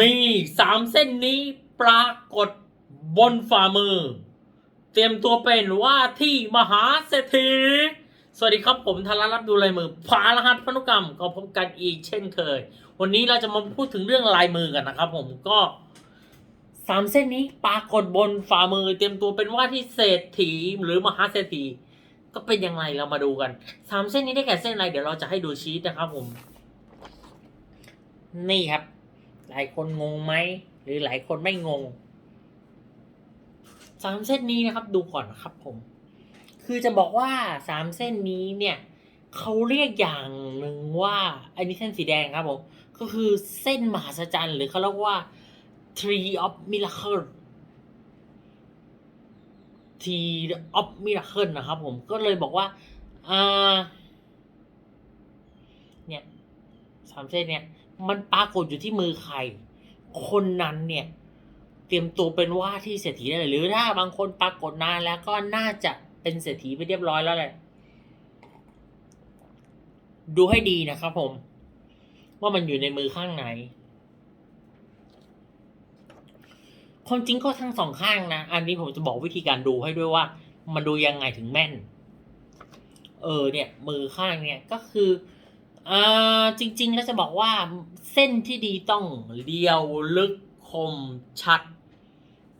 มีสามเส้นนี้ปรากฏบนฝ่ามือ เตรียมตัวเป็นว่าที่มหาเศรษฐี สวัสดีครับผมธนรัตน์ดูลายมือพารหัสพนุกรรมก็พบกันอีกเช่นเคย วันนี้เราจะมาพูดถึงเรื่องลายมือกันนะครับผมก็สามเส้นนี้ปรากฏบนฝ่ามือ เตรียมตัวเป็นว่าที่เศรษฐีหรือมหาเศรษฐี ก็เป็นยังไงเรามาดูกันสามเส้นนี้ได้แก่เส้นอะไรเดี๋ยวเราจะให้ดูชีตนะครับผม นี่ครับ หลายคนงงไหม หรือหลายคนไม่งงสามเส้นนี้นะครับ ดูก่อนนะครับผม คือจะบอกว่าสามเส้นนี้เนี่ยเขาเรียกอย่างหนึ่งว่าอันนี้เส้นสีแดงครับผม ก็คือเส้นมหัศจรรย์หรือเขาเรียกว่า tree of miracle tree of miracle นะครับผมก็เลยบอกว่าอ่าเนี่ยสามเส้นเนี่ย มันปรากฏอยู่ที่มือใคร คนนั้นเนี่ย เตรียมตัวเป็นว่าที่เศรษฐีได้เลยหรือถ้าบางคนปรากฏนานแล้วก็น่าจะเป็นเศรษฐีไปเรียบร้อยแล้วแหละ ดูให้ดีนะครับผม ว่ามันอยู่ในมือข้างไหนความจริงก็ทั้งสองข้างนะ อันนี้ผมจะบอกวิธีการดูให้ด้วยว่า มันดูยังไงถึงแม่น เออเนี่ย มือข้างเนี่ยก็คือ อ่าจริง ๆ แล้วจะบอกว่าเส้นที่ดีต้องเรียวลึกคมชัด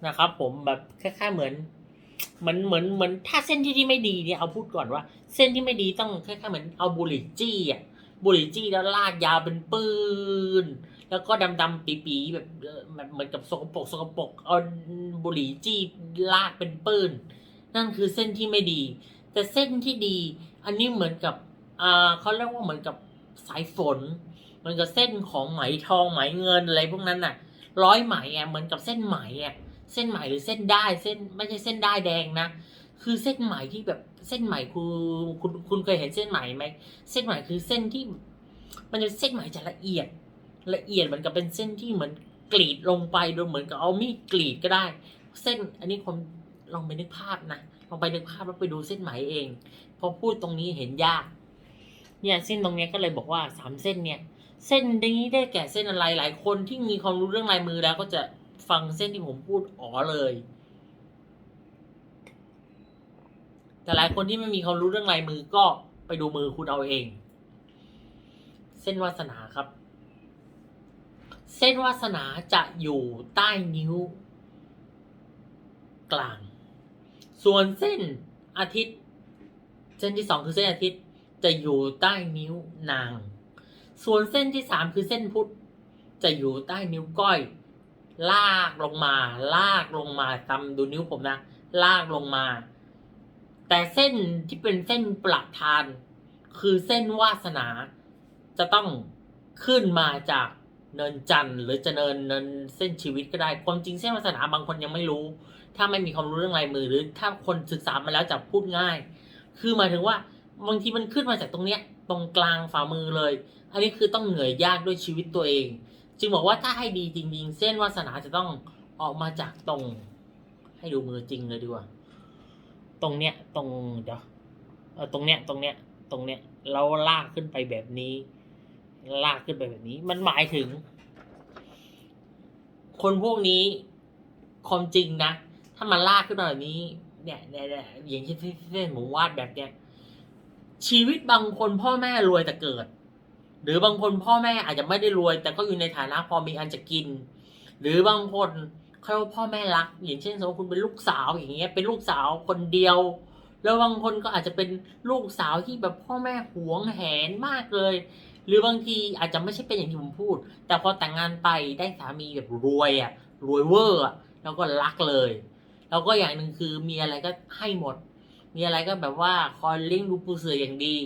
นะครับ ผมแบบคล้ายๆเหมือนเหมือนเหมือนเหมือนถ้าเส้นที่ที่ไม่ดีเนี่ยเอาพูดก่อนว่า เส้นที่ไม่ดีต้องคล้ายๆเหมือนเอาบุหรี่จี้อะบุหรี่จี้แล้วลากยาวเป็นปืนแล้วก็ดำๆปีๆแบบแบบเหมือนกับสกปรกสกปรกเอาบุหรี่จี้ลากเป็นปืนนั่นคือเส้นที่ไม่ดี แต่เส้นที่ดี อันนี้เหมือนกับอ่าเขาเรียกว่าเหมือนกับ สายฝนมือนกับเส้นของไหมทองไหมเงินอะไรพวกนั้นน่ะ ร้อยไหมอะเหมือนกับเส้นไหมอะเส้นไหมหรือเส้นได้เส้นไม่ใช่เส้นได้แดงนะคือเส้นไหมที่แบบเส้นไหมคุณคุณคุณเคยเห็นเส้นไหมไหมเส้นไหมคือเส้นที่ มันจะเส้นไหมจะละเอียด ละเอียดเหมือนกับเป็นเส้นที่เหมือนกรีดลงไปโดยเหมือนกับเอามีดกรีดก็ได้ เส้นอันนี้ผมลองไปนึกภาพนะลองไปนึกภาพแล้วไปดูเส้นไหมเองพอพูดตรงนี้เห็นยาก เนี่ยเส้นตรงเนี้ยก็เลยบอกว่าสามเส้นเนี่ย เส้นนี้ได้แก่เส้นอะไรหลายคนที่มีความรู้เรื่องลายมือแล้วก็จะฟังเส้นที่ผมพูดอ๋อเลย แต่หลายคนที่ไม่มีความรู้เรื่องลายมือก็ไปดูมือคุณเอาเอง เส้นวาสนาครับ เส้นวาสนาจะอยู่ใต้นิ้ว กลาง ส่วนเส้นอาทิตย์ เส้นที่สองคือเส้นอาทิตย์ จะอยู่ใต้นิ้วนาง ส่วนเส้นที่สามคือเส้นพุทธจะอยู่ใต้นิ้วก้อย ลากลงมา ลากลงมาจำดูนิ้วผมนะ ลากลงมา แต่เส้นที่เป็นเส้นประธาน คือเส้นวาสนา จะต้องขึ้นมาจากเนินจันทร์หรือจะเนินเนินเส้นชีวิตก็ได้ ความจริงเส้นวาสนาบางคนยังไม่รู้ ถ้าไม่มีความรู้เรื่องลายมือหรือถ้าคนศึกษามาแล้วจะพูดง่าย คือหมายถึงว่า บางทีมันขึ้นมาจากตรงเนี้ย ตรงกลางฝ่ามือเลย อันนี้คือต้องเหนื่อยยากด้วยชีวิตตัวเอง จึงบอกว่าถ้าให้ดีจริงๆ เส้นวาสนาจะต้องออกมาจากตรง ให้ดูมือจริงเลยดีกว่า ตรงเนี้ย ตรงเดี๋ยวเออตรงเนี้ย ตรงเนี้ย ตรงเนี้ย เราลากขึ้นไปแบบนี้ ลากขึ้นไปแบบนี้ มันหมายถึง คนพวกนี้ความจริงนะ ถ้ามันลากขึ้นมาแบบนี้ เนี่ยเนี่ยเนี่ยอย่างเช่นเส้นหมูวาดแบบเนี้ย ชีวิตบางคนพ่อแม่รวยแต่เกิด หรือบางคนพ่อแม่อาจจะไม่ได้รวย แต่ก็อยู่ในฐานะพอมีอันจะกิน หรือบางคนเขาพ่อแม่รัก อย่างเช่นสมมติคุณเป็นลูกสาวอย่างเงี้ยเป็นลูกสาวคนเดียว แล้วบางคนก็อาจจะเป็นลูกสาวที่แบบพ่อแม่หวงแหนมากเลย หรือบางทีอาจจะไม่ใช่เป็นอย่างที่ผมพูด แต่พอแต่งงานไปได้สามีแบบรวยอะรวยเวอร์อะแล้วก็รักเลย แล้วก็อย่างหนึ่งคือมีอะไรก็ให้หมด มีอะไรก็แบบว่าคอยเลี้ยงดูปูเสืออย่างดี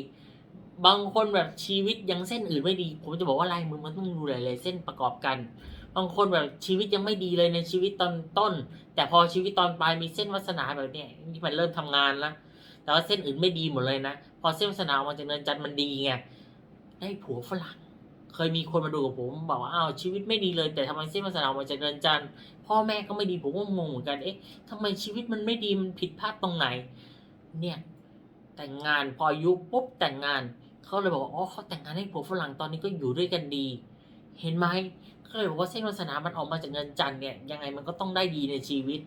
บางคนแบบชีวิตยังเส้นอื่นไม่ดี ผมจะบอกว่าลายมือมันต้องดูหลายๆเส้นประกอบกัน บางคนแบบชีวิตยังไม่ดีเลยในชีวิตตอนต้น แต่พอชีวิตตอนปลายมีเส้นวาสนาแบบเนี้ยนี่มันเริ่มทำงานแล้วแต่ว่าเส้นอื่นไม่ดีหมดเลยนะ พอเส้นวาสนาออกมาจากเนินจันทร์มันดีไงได้ผัวฝรั่งเคยมีคนมาดูกับผมบอกว่าอ้าวชีวิตไม่ดีเลยแต่ทำไมเส้นวาสนาออกมาจากเนินจันทร์พ่อแม่ก็ไม่ดีผมก็งงเหมือนกันเอ๊ะทำไมชีวิตมันไม่ดีมันผิดพลาดตรงไหน เนี่ยแต่งงานพออายุปุ๊บแต่งงานเขาเลยบอกว่าอ๋อเขาแต่งงานให้ผัวฝรั่งตอนนี้ก็อยู่ด้วยกันดี เห็นไหมก็เลยบอกว่าเส้นวาสนามันออกมาจากเงินจันเนี่ยยังไงมันก็ต้องได้ดีในชีวิต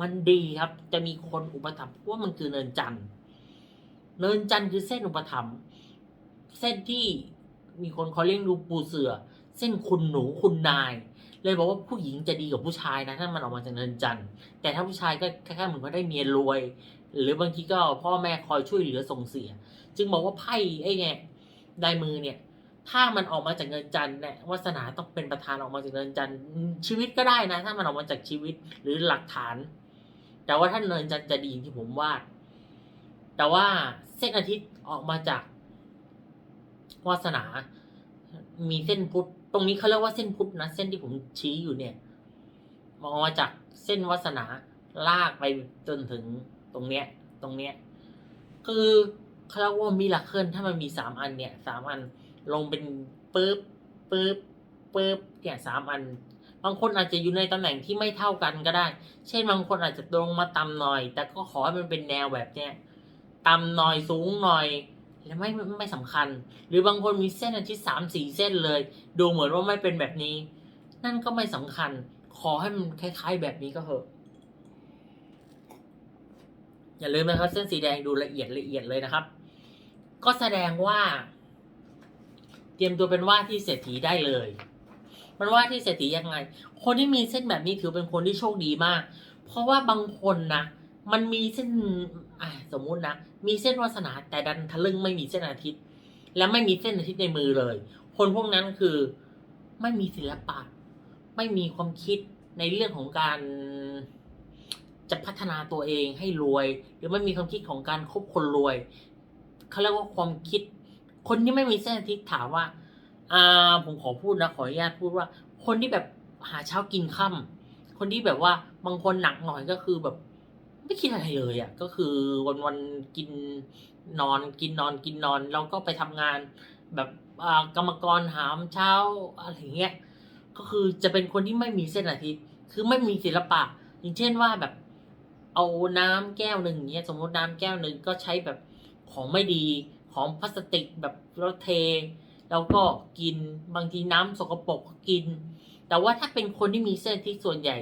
มันดีครับ จะมีคนอุปถัมภ์เพราะว่ามันคือเนินจันเนินจันคือเส้นอุปถัมภ์เส้นที่มีคนเขาเรียกดูปูเสือ เส้นคุณหนูคุณนาย เลยบอกว่าผู้หญิงจะดีกว่าผู้ชายนะถ้ามันออกมาจากเนินจันแต่ถ้าผู้ชายก็แค่เหมือนเขาได้เมียรวย หรือบางทีก็พ่อแม่คอยช่วยเหลือส่งเสีย จึงบอกว่าไพ่ไอ้เนี่ยได้มือเนี่ย ถ้ามันออกมาจากเงินจันทร์เนี่ยวาสนาต้องเป็นประธานออกมาจากเงินจันทร์ชีวิตก็ได้นะ ถ้ามันออกมาจากชีวิตหรือหลักฐาน แต่ว่าถ้าเนินจันทร์จะดีอย่างที่ผมวาดแต่ว่าเส้นอาทิตย์ออกมาจากวาสนา มีเส้นพุทธตรงนี้เขาเรียกว่าเส้นพุทธนะเส้นที่ผมชี้อยู่เนี่ยมองมาจากเส้นวาสนาลากไปจนถึง ตรงเนี้ย ตรงเนี้ย คือเขาเรียกว่ามิราเคิลถ้ามันมีสามอันเนี่ยสามอันลงเป็นปึ๊บปึ๊บปึ๊บเนี่ยสามอัน บางคนอาจจะอยู่ในตำแหน่งที่ไม่เท่ากันก็ได้ เช่นบางคนอาจจะตรงมาต่ำหน่อย แต่ก็ขอให้มันเป็นแนวแบบเนี้ยต่ำหน่อยสูงหน่อยแล้วไม่ไม่ไม่สำคัญ หรือบางคนมีเส้นอาทิตย์สามสี่เส้นเลย ดูเหมือนว่าไม่เป็นแบบนี้ นั่นก็ไม่สำคัญ ขอให้มันคล้าย ๆ แบบนี้ก็เถอะ อย่าลืมนะครับ เส้นสีแดงดูละเอียดละเอียดเลยนะครับ ก็แสดงว่า เตรียมตัวเป็นว่าที่เศรษฐีได้เลย มันว่าที่เศรษฐียังไง คนที่มีเส้นแบบนี้ถือเป็นคนที่โชคดีมาก เพราะว่าบางคนนะมันมีเส้นสมมุตินะมีเส้นวาสนาแต่ดันทะลึ่งไม่มีเส้นอาทิตย์ และไม่มีเส้นอาทิตย์ในมือเลย คนพวกนั้นคือไม่มีศิลปะ ไม่มีความคิดในเรื่องของการ จะพัฒนาตัวเองให้รวย หรือไม่มีความคิดของการคบคนรวยเขาเรียกว่าความคิด คนที่ไม่มีเส้นอาทิตย์ถามว่าอ่าผมขอพูดนะขออนุญาตพูดว่า คนที่แบบหาเช้ากินค่ำคนที่แบบว่าบางคนหนักหน่อยก็คือแบบ ไม่คิดอะไรเลยอะ่ะก็คือวันวันกินนอนกินนอนกินนอนแล้วก็ไปทำงาน แบบอากรรมกรหามเช้าอะไรเงี้ยก็คือจะเป็นคนที่ไม่มีเส้นอาทิตย์ คือไม่มีศิลปะ อย่างเช่นว่าแบบ เอาน้ำแก้วหนึ่งอย่างเงี้ยสมมติน้ำแก้วหนึ่งก็ใช้แบบของไม่ดีของพลาสติกแบบเราเท แล้วก็กินบางทีน้ำสกปรกก็กิน แต่ว่าถ้าเป็นคนที่มีเส้นที่ส่วนใหญ่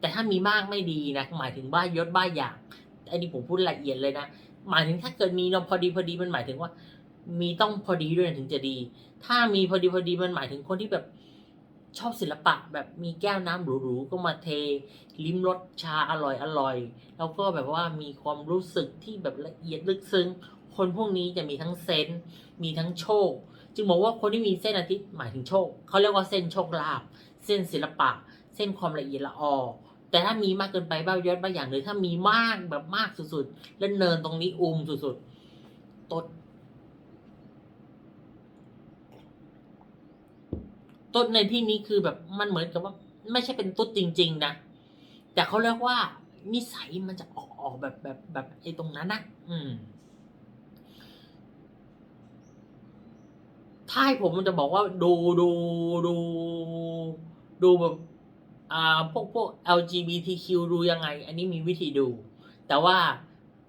แต่ถ้ามีมากไม่ดีนะหมายถึงบ้ายศบ้าอย่างอันนี้ผมพูดละเอียดเลยนะหมายถึงถ้าเกิดมีนมพอดีพอดีมันหมายถึงว่า มีต้องพอดีด้วยถึงจะดี ถ้ามีพอดีพอดีมันหมายถึงคนที่แบบ ชอบศิลปะแบบมีแก้วน้ำหรูๆก็มาเท ลิ้มรสชาอร่อยอร่อยแล้วก็แบบว่ามีความรู้สึกที่แบบละเอียดลึกซึ้ง คนพวกนี้จะมีทั้งเซนส์มีทั้งโชค จึงบอกว่าคนที่มีเส้นอาทิตย์หมายถึงโชคเขาเรียกว่าเส้นโชคลาภเส้นศิลปะ เส้นความละเอียดละออแต่ถ้ามีมากเกินไปบ้ายอดบ้าอย่างหรือถ้ามีมากแบบมากสุดๆ แล้วเนินตรงนี้อุ้มสุดๆตด ตุ๊ดในที่นี้คือแบบมันเหมือนกับว่าไม่ใช่เป็นตุ๊ดจริง ๆ นะแต่เขาเรียกว่า นิสัยมันจะออกออกแบบแบบแบบไอ้ตรงนั้นนะอืมถ้าให้ผมมันจะบอกว่าดูดูดู ดูแบบอ่าพวกพวก LGBTQ ดูยังไง อันนี้มีวิธีดู แต่ว่า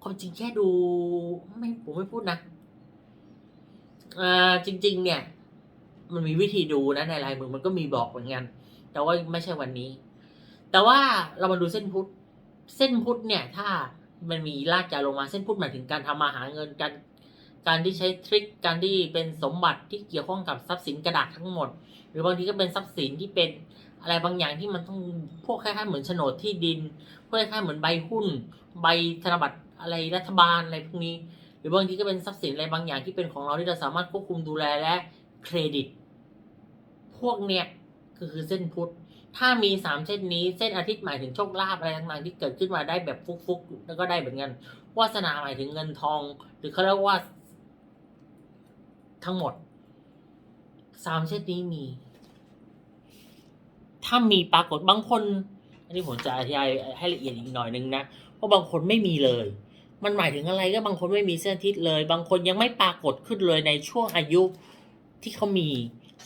ความจริงแค่ดู ไม่ผมไม่พูดนะอ่าจริง ๆ เนี่ย มันมีวิธีดูนะในลายมือมันก็มีบอกเหมือนกัน แต่ว่าไม่ใช่วันนี้ แต่ว่าเรามาดูเส้นพุทธเส้นพุทธเนี่ย ถ้ามันมีลากยาวลงมาเส้นพุทธหมายถึงการทำมาหาเงินการการที่ใช้ทริคการที่เป็นสมบัติที่เกี่ยวข้องกับทรัพย์สินกระดาษทั้งหมด หรือบางทีก็เป็นทรัพย์สินที่เป็นอะไรบางอย่างที่มันต้องพวกคล้ายๆเหมือนโฉนดที่ดินพวกคล้ายๆเหมือนใบหุ้น ใบธนบัตรอะไรรัฐบาลอะไรพวกนี้ หรือบางทีก็เป็นทรัพย์สินอะไรบางอย่างที่เป็นของเราที่เราสามารถควบคุมดูแลและเครดิต พวกเนี้ยคือคือเส้นพุทธถ้ามีสามเส้นนี้เส้นอาทิตย์หมายถึงโชคลาภอะไรต่างๆที่เกิดขึ้นมาได้แบบฟุกๆแล้วก็ได้เหมือนกันวาสนาหมายถึงเงินทอง หรือเขาเรียกว่า ทั้งหมดสามเส้นนี้มี ถ้ามีปรากฏบางคน อันนี้ผมจะอธิบายให้ละเอียดอีกหน่อยนึงนะเพราะบางคนไม่มีเลย มันหมายถึงอะไรก็บางคนไม่มีเส้นอาทิตย์เลย บางคนยังไม่ปรากฏขึ้นเลยในช่วงอายุที่เขามี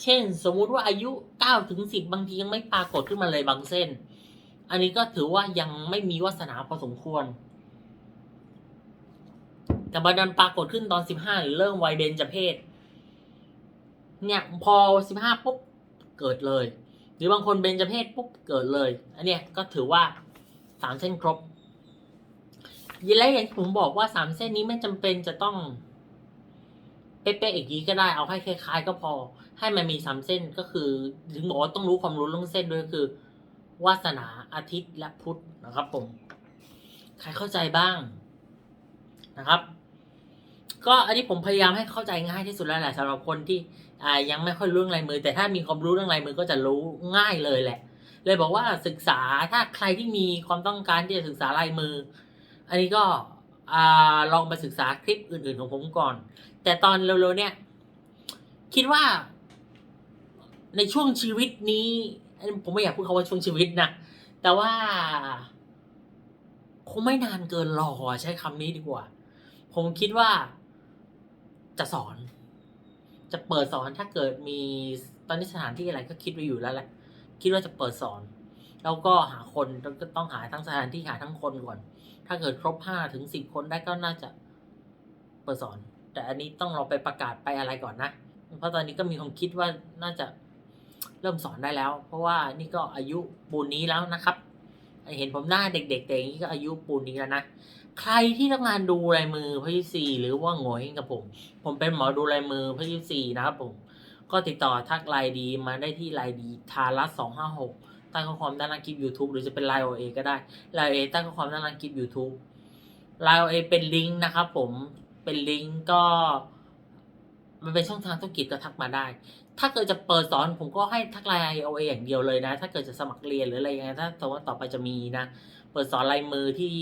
เช่น สมมุติว่าอายุเก้าถึงสิบบางทียังไม่ปรากฏขึ้นมาเลยบางเส้น อันนี้ก็ถือว่ายังไม่มีวาสนาพอสมควร แต่บันดันปรากฏขึ้นตอนสิบห้าหรือเริ่มวัยเบญจเพศ เนี่ยพอสิบห้าปุ๊บเกิดเลย หรือบางคนเบญจเพศปุ๊บเกิดเลย อันเนี้ยก็ถือว่าสามเส้นครบยีและอย่างที่ผมบอกว่าสามเส้นนี้ไม่จำเป็นจะต้องเป๊ะๆอีกนี้ก็ได้เอาให้คล้ายๆ ก็พอ ให้มันมีสามเส้นก็คือถึงบอกว่าต้องรู้ความรู้เรื่องเส้นด้วยคือ วาสนาอาทิตย์และพุธนะครับผมใครเข้าใจบ้างนะครับ ก็อันนี้ผมพยายามให้เข้าใจง่ายที่สุดแล้วแหละสำหรับคนที่ยังไม่ค่อยรู้เรื่องลายมือ แต่ถ้ามีความรู้เรื่องลายมือก็จะรู้ง่ายเลยแหละ เลยบอกว่าศึกษาถ้าใครที่มีความต้องการที่จะศึกษาลายมือ อันนี้ก็อลองไปศึกษาคลิปอื่น ๆ ของผมก่อน แต่ตอนเร็วๆเนี่ย คิดว่า ในช่วงชีวิตนี้ ผมไม่อยากพูดคำว่าช่วงชีวิตนะแต่ว่า คงไม่นานเกินรอใช้คำนี้ดีกว่า ผมคิดว่าจะสอน จะเปิดสอนถ้าเกิดมีตอนนี้สถานที่อะไรก็คิดไว้อยู่แล้วแหละ คิดว่าจะเปิดสอน แล้วก็หาคนก็ต้องหาทั้งสถานที่หาทั้งคนก่อน ถ้าเกิดครบห้าถึงสิบคนได้ก็น่าจะเปิดสอน แต่อันนี้ต้องเราไปประกาศไปอะไรก่อนนะ เพราะตอนนี้ก็มีความคิดว่าน่าจะ เริ่มสอนได้แล้ว เพราะว่านี่ก็อายุปูนนี้แล้วนะครับ เห็นผมหน้าเด็กๆแต่อย่างนี้ก็อายุปูนนี้แล้วนะใครที่ต้องการดูลายมือพระยิซีหรือว่าโง่เฮงกับผม ผมเป็นหมอดูลายมือพระยิซีนะครับผมก็ติดต่อทักไลน์ดีมาได้ที่ไลน์ดีทารัสสองห้าหกใต้ข้อความด้านล่างคลิป YouTube หรือจะเป็นไลน์โอเอก็ได้ไลน์โอเอใต้ข้อความด้านล่างคลิป YouTube ไลน์โอเอเป็นลิงก์นะครับผมเป็นลิงก์ก็ มันเป็นช่องทางธุรกิจก็ทักมาได้ ถ้าเกิดจะเปิดสอนผมก็ให้ทักไลน์ IOA อย่างเดียวเลยนะ ถ้าเกิดจะสมัครเรียนหรืออะไรยังไงถ้าสมมติว่าต่อไปจะมีนะ เปิดสอนลายมือที่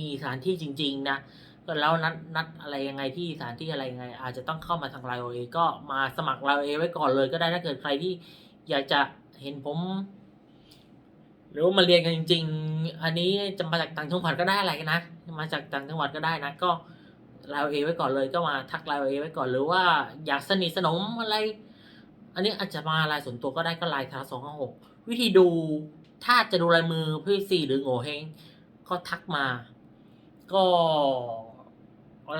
มีสถานที่จริง ๆ นะก็แล้วนัดนัดอะไรยังไงที่สถานที่อะไรยังไง อาจจะต้องเข้ามาทางไลน์ IOA ก็มาสมัครไลน์ IOA ไว้ก่อนเลยก็ได้ถ้าเกิดใครที่อยากจะเห็นผม หรือว่ามาเรียนกันจริง ๆ อันนี้จะมาจากต่างจังหวัดก็ได้อะไรกันนะมาจากต่างจังหวัดก็ได้นะก็ไลน์เอไว้ก่อนเลยก็มาทักไลน์เอไว้ก่อนหรือว่าอยากสนิทสนมอะไร นนี้อาจจะมาลน์ส่วนตัวก็ได้ก็ลน์ทาสองห้าหกวิธีดูถ้าจะดูลายมือพี่ซีหรือโง่เฮงก็ทักมา ก็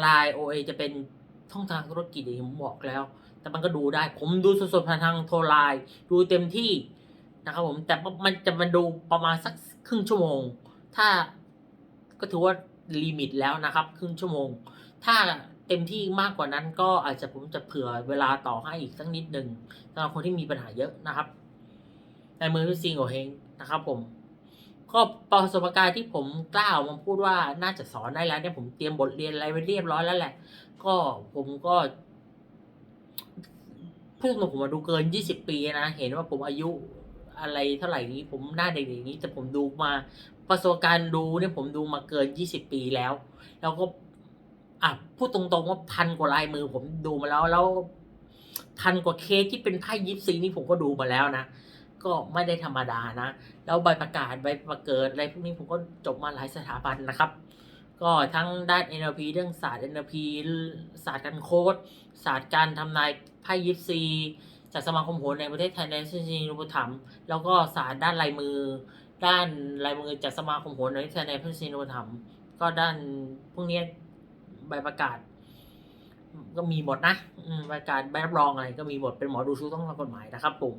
ลน์โอเอจะเป็นช่องทางธุรกิจอย่างที่ผมบอกแล้ว แต่มันก็ดูได้ ผมดูสดๆผ่านทางโทรไลน์ดูเต็มที่นะครับผมแต่มันจะมันดูประมาณสักครึ่งชั่วโมง ถ้าก็ถือว่าลิมิตแล้วนะครับ ครึ่งชั่วโมง ถ้า เต็มที่มากกว่านั้นก็อาจจะผมจะเผื่อเวลาต่อให้อีกสักนิดหนึ่งสำหรับคนที่มีปัญหาเยอะนะครับ ในมือพี่ซิงโอเฮงนะครับผมก็ประสบการณ์ที่ผมกล้าออกมาพูดว่าน่าจะสอนได้แล้วเนี่ยผมเตรียมบทเรียนอะไรไว้เรียบร้อยแล้วแหละ ก็ผมก็พูดตรงผมมาดูเกินยี่สิบปีนะ เห็นว่าผมอายุอะไรเท่าไหร่นี้ ผมหน้าเด็กอย่างนี้แต่ผมดูมาประสบการณ์ดูเนี่ยผมดูมาเกินยี่สิบปีแล้ว แล้วก็ อะพูดตรงๆว่าพันกว่าลายมือผมดูมาแล้วแล้วพันกว่าเคสที่เป็นไพ่ยิปซีนี่ผมก็ดูมาแล้วนะก็ไม่ได้ธรรมดานะ แล้วใบประกาศใบประเกิดอะไรพวกนี้ผมก็จบมาหลายสถาบันนะครับ ก็ทั้งด้าน NLP เรื่องศาสตร์ NLP ศาสตร์การโค้ดศาสตร์การทำนายไพ่ยิปซีจากสมาคมโหรในประเทศไทยในชื่อจีนุปถัมแล้วก็ศาสตร์ด้านลายมือ ด้านลายมือจากสมาคมโหรในประเทศไทยในประเทศจีนุปถัมก็ด้านพวกนี้ ใบประกาศ ก็มีหมดนะใบประกาศใบรับรองอะไรก็มีหมดเป็นหมอดูชูต้องทางกฎหมายนะครับผม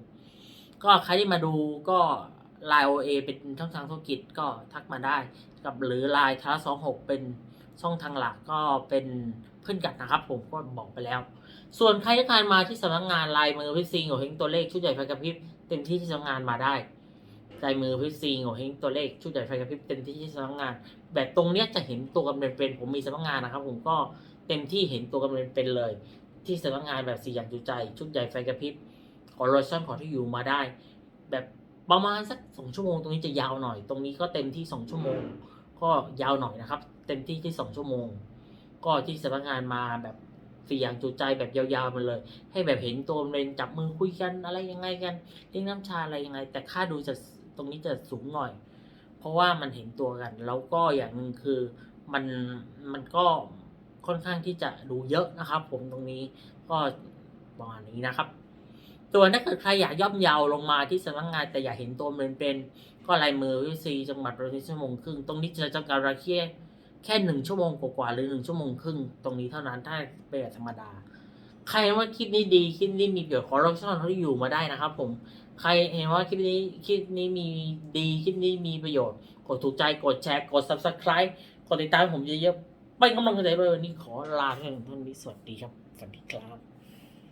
ก็ใครที่มาดูก็ไลน์โอเอเป็นช่องทางธุรกิจก็ทักมาได้ กับหรือไลน์ทาสองหกเป็นช่องทางหลักก็เป็นเพื่อนกันนะครับ ผมก็บอกไปแล้ว ส่วนใครที่การมาที่สำนักงานลายมือพิซิงโอเฮงตัวเลขชุดใหญ่ไฟกระพริบเต็มที่ที่สำนักงานมาได้ ลายมือพิซิงโอเฮงตัวเลขชุดใหญ่ไฟกระพริบเต็มที่ที่สำนักงาน แบบตรงเนี้ยจะเห็นตัวกำเนิดเป็น ผมมีสำนักงานนะครับ ผมก็เต็มที่เห็นตัวกำเนิดเป็นเลย ที่สำนักงานแบบสี่อย่างจุใจ ชุดใหญ่ไฟกระพริบขอโลชั่นขอที่อยู่มาได้ แบบประมาณสักสองชั่วโมงตรงนี้จะยาวหน่อย ตรงนี้ก็เต็มที่สองชั่วโมง ก็ยาวหน่อยนะครับ เต็มที่ที่สองชั่วโมง ก็ที่สำนักงานมาแบบสี่อย่างจุใจแบบยาวๆมาเลย ให้แบบเห็นตัวมันเป็นจับมือคุยกันอะไรยังไงกันเลี้ยงน้ำชาอะไรยังไง แต่ค่าดูจะ รงนี้จะสูงหน่อย เพราะว่ามันเห็นตัวกัน แล้วก็อย่างหนึ่งคือมันมันก็ค่อนข้างที่จะดูเยอะนะครับ ผมตรงนี้ก็ประมาณนี้นะครับ ตัวถ้าเกิดใครอยากย่อมเยาวลงมาที่สำนักงาน แต่อยากเห็นตัวมันเป็น ก็ลายมือวิซีจังหวัดประเทศชั่วโมงครึ่งตรงนี้จะจำกัดเวลาแค่แค่หนึ่งชั่วโมงกว่าๆหรือหนึ่งชั่วโมงครึ่งตรงนี้เท่านั้นถ้าเป็นธรรมดา ใครว่าคลิปนี้ดีคลิปนี้มีประโยชน์ขอรับช่องเขาอยู่มาได้นะครับ ผม ใครเห็นว่าคลิปนี้คลิปนี้มีดีคลิปนี้มีประโยชน์ กดถูกใจกดแชร์กด subscribe กดติดตามผมเยอะๆไปกำลังใจไปวยวันนี้ขอลาเพียงเท่านี้สวัสดีครับสวัสดีครับ